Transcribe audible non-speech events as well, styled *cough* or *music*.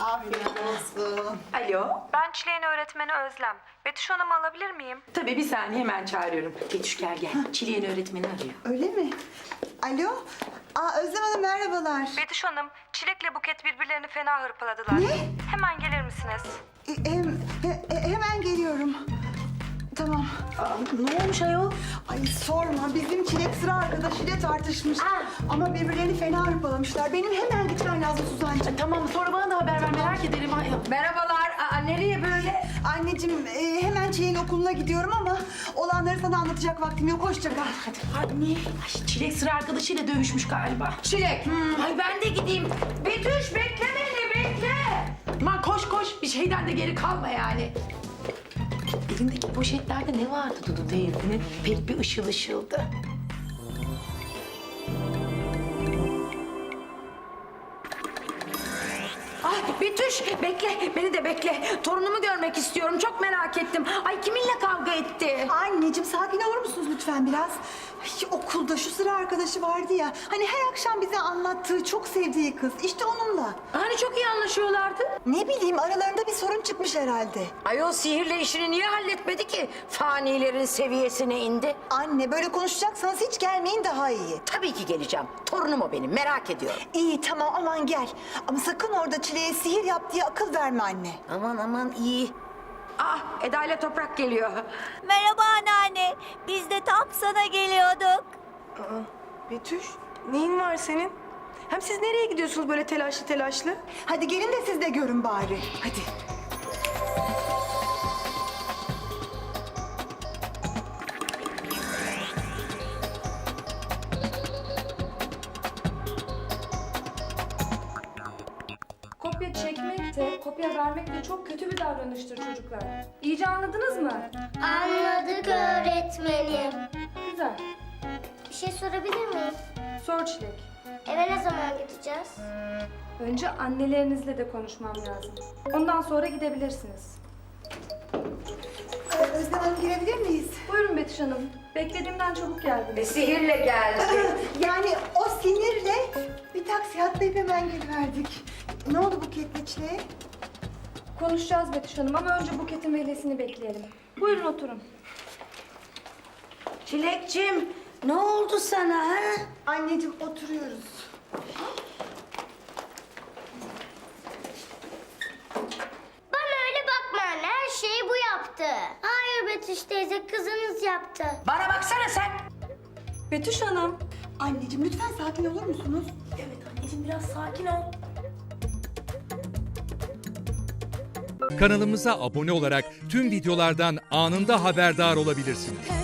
Afiyet olsun. Alo. Ben Çileğin öğretmeni Özlem. Betüş Hanım'ı alabilir miyim? Tabii bir saniye hemen çağırıyorum. Betüş gel gel. Çileğin öğretmeni arıyor. Öyle mi? Alo? Aa Özlem Hanım merhabalar. Betüş Hanım, Çilek'le Buket birbirlerini fena hırpaladılar. Ne? Hemen gelir misiniz? E, hem- he- he- hemen geliyorum. Tamam. Ne olmuş ayol? Ay sorma bizim çilek sıra arkadaşıyla tartışmış. Ama birbirlerini fena hırpalamışlar. Benim hemen gitmem lazım Suzancığım. Tamam sonra bana da haber ver merak ederim. Ay, Merhabalar. Aa, nereye böyle? Anneciğim e, hemen çileğin okuluna gidiyorum ama olanları sana anlatacak vaktim yok. Hoşça kal. Anne. Ay, çilek sıra arkadaşıyla dövüşmüş galiba. Çilek. Ay ben de gideyim. Betüş bekle beni bekle. Aman koş koş bir şeyden de geri kalma yani. Elindeki poşetlerde ne vardı Dudu teyzenin? Pek bir ışıl ışıldı. Ay Betüş bekle beni de bekle. Torunumu görmek istiyorum. Çok merak ettim. Ay kiminle kavga etti? Anneciğim sakin olur musunuz lütfen biraz? Ay, okulda şu sıra arkadaşı vardı ya. Hani her akşam bize anlattığı, çok sevdiği kız. İşte onunla. Hani çok iyi anlaşıyorlardı. Ne bileyim aralarında bir sorun çıkmış herhalde. Ay o sihirle işini niye halletmedi ki? Fanilerin seviyesine indi. Anne böyle konuşacaksanız hiç gelmeyin daha iyi. Tabii ki geleceğim. Torunum o benim. Merak ediyorum. İyi tamam aman gel. Ama sakın orada çileğe sihir yap diye akıl verme anne. Aman aman iyi. Ah Eda ile Toprak geliyor. Merhaba anneanne. Biz de tam sana geliyorduk. Betüş, neyin var senin? Hem siz nereye gidiyorsunuz böyle telaşlı telaşlı? Hadi gelin de siz de görün bari. Hadi. Kopya çekmek de, kopya vermek de çok kötü bir davranıştır çocuklar. İyice anladınız mı? Anladık öğretmenim. Güzel. Bir şey sorabilir miyim? Sor Çilek. Eve ne zaman gideceğiz? Önce annelerinizle de konuşmam lazım. Ondan sonra gidebilirsiniz. Ee, Özlem Hanım girebilir miyiz? Buyurun Betüş Hanım. Beklediğimden çabuk geldiniz. Sihirle geldi. *laughs* Yani o sinirle bir taksi atlayıp hemen geliverdik. Ne oldu Buket'le çileğe? Konuşacağız Betüş Hanım ama önce Buket'in velisini bekleyelim. Buyurun oturun. Çilekçim ne oldu sana ha? Anneciğim oturuyoruz. Bana öyle bakma anne. Her şeyi bu yaptı. Hayır Betüş teyze kızınız yaptı. Bana baksana sen. Betüş Hanım. Anneciğim lütfen sakin olur musunuz? Evet anneciğim biraz sakin ol. Kanalımıza abone olarak tüm videolardan anında haberdar olabilirsiniz.